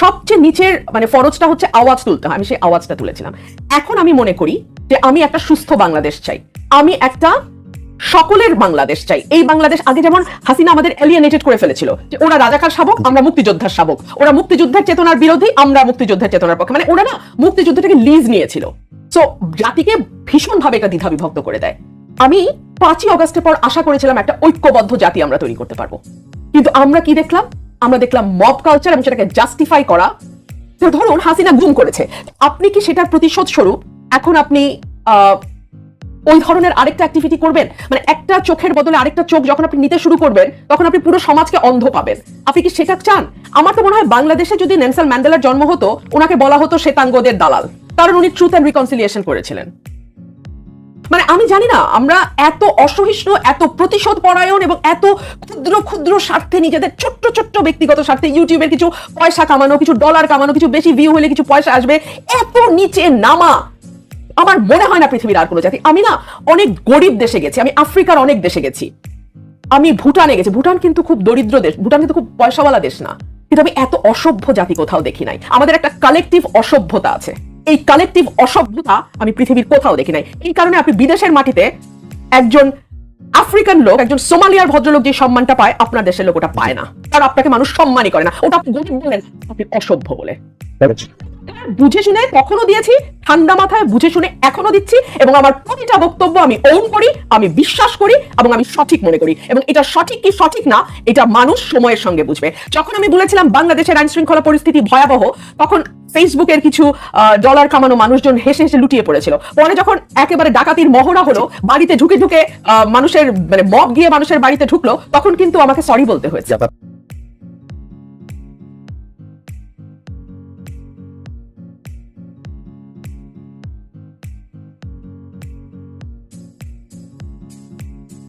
সবচেয়ে নিচের মানে ফরজটা হচ্ছে আওয়াজ তুলতে হয়। আমি সেই আওয়াজটা তুলেছিলাম। এখন আমি মনে করি যে আমি একটা সুস্থ বাংলাদেশ চাই। আমি একটা সকলের বাংলাদেশ চাই। এই বাংলাদেশ আগে যেমন হাসিনা আমাদের এলিয়েনেটেড করে ফেলেছিল, যে ওরা রাজাকার শাবক, আমরা মুক্তিযোদ্ধার শাবক। ওরা মুক্তিযুদ্ধের চেতনার বিরোধী, আমরা মুক্তিযুদ্ধের চেতনার পক্ষে। মানে ওরা না মুক্তিযুদ্ধটাকে লিজ নিয়েছিল। সো জাতিকে ভীষণভাবে এটা দ্বিধা বিভক্ত করে দেয়। আমি পাঁচই অগস্টের পর আশা করেছিলাম একটা ঐক্যবদ্ধ জাতি আমরা তৈরি করতে পারব। কিন্তু আমরা কি দেখলাম? আমরা দেখলাম মব কালচার এবং সেটাকে জাস্টিফাই করা। ধরুন হাসিনা গুম করেছে। আপনি কি সেটার প্রতিশোধ স্বরূপ? এখন আপনি ওই ধরনের আরেকটা অ্যাক্টিভিটি করবেন? মানে একটা চোখের বদলে আরেকটা চোখ যখন আপনি নিতে শুরু করবেন, তখন আপনি পুরো সমাজকে অন্ধ পাবেন। আপনি কি সেটা চান? আমার তো মনে হয় বাংলাদেশে যদি নেলসন ম্যান্ডেলার জন্ম হতো, ওনাকে বলা হতো শ্বেতাঙ্গদের দালাল। কারণ উনি ট্রুথ অ্যান্ড রিকনসিলিয়েশন করেছিলেন। মানে আমি জানি না, আমরা এত অসহিষ্ণু, এত প্রতিশোধ পরায়ণ এবং এত ক্ষুদ্র ক্ষুদ্র স্বার্থে নিজেদের ছোট্ট ছোট্ট ব্যক্তিগত স্বার্থে ইউটিউবের কিছু পয়সা কামানো, কিছু ডলার কামানো, কিছু বেশি ভিউ হলে কিছু পয়সা আসবে, এত নিচে নামা। আমার মনে হয় না পৃথিবীর আর কোনো জাতি। আমি না অনেক গরিব দেশে গেছি, আমি আফ্রিকার অনেক দেশে গেছি। আমি ভুটানে গেছি। ভুটান কিন্তু খুব দরিদ্র দেশ, ভুটান কিন্তু খুব পয়সাওয়ালা দেশ না। কিন্তু আমি এত অসভ্য জাতি কোথাও দেখি নাই। আমাদের একটা কালেকটিভ অসভ্যতা আছে। এই কালেকটিভ অসভ্যতা আমি পৃথিবীর কোথাও দেখি নাই। এই কারণে আপনি বিদেশের মাটিতে একজন আফ্রিকান লোক, একজন সোমালিয়ার ভদ্রলোক যে সম্মানটা পায়, আপনার দেশের লোক ওটা পায় না। আর আপনাকে মানুষ সম্মানই করে না। ওটা গরিব বলেন, আপনি অসভ্য বলে। বুঝে শুনে কখনো দিয়েছি, ঠান্ডা মাথায় বুঝে শুনে এখনও দিচ্ছি, এবং আমার প্রতিটা বক্তব্য আমি ওন করি, আমি বিশ্বাস করি, এবং আমি সঠিক মনে করি। এবং এটা সঠিক কি সঠিক না, এটা মানুষ সময়ের সঙ্গে বুঝবে। যখন আমি বলেছিলাম বাংলাদেশের আইন শৃঙ্খলা পরিস্থিতি ভয়াবহ, তখন ফেসবুকের কিছু ডলার কামানো মানুষজন হেসে হেসে লুটিয়ে পড়েছিল। পরে যখন একেবারে ডাকাতির মহড়া হলো, বাড়িতে ঢুকে ঢুকে মানুষের মানে মব গিয়ে মানুষের বাড়িতে ঢুকলো, তখন কিন্তু আমাকে সরি বলতে হয়েছে।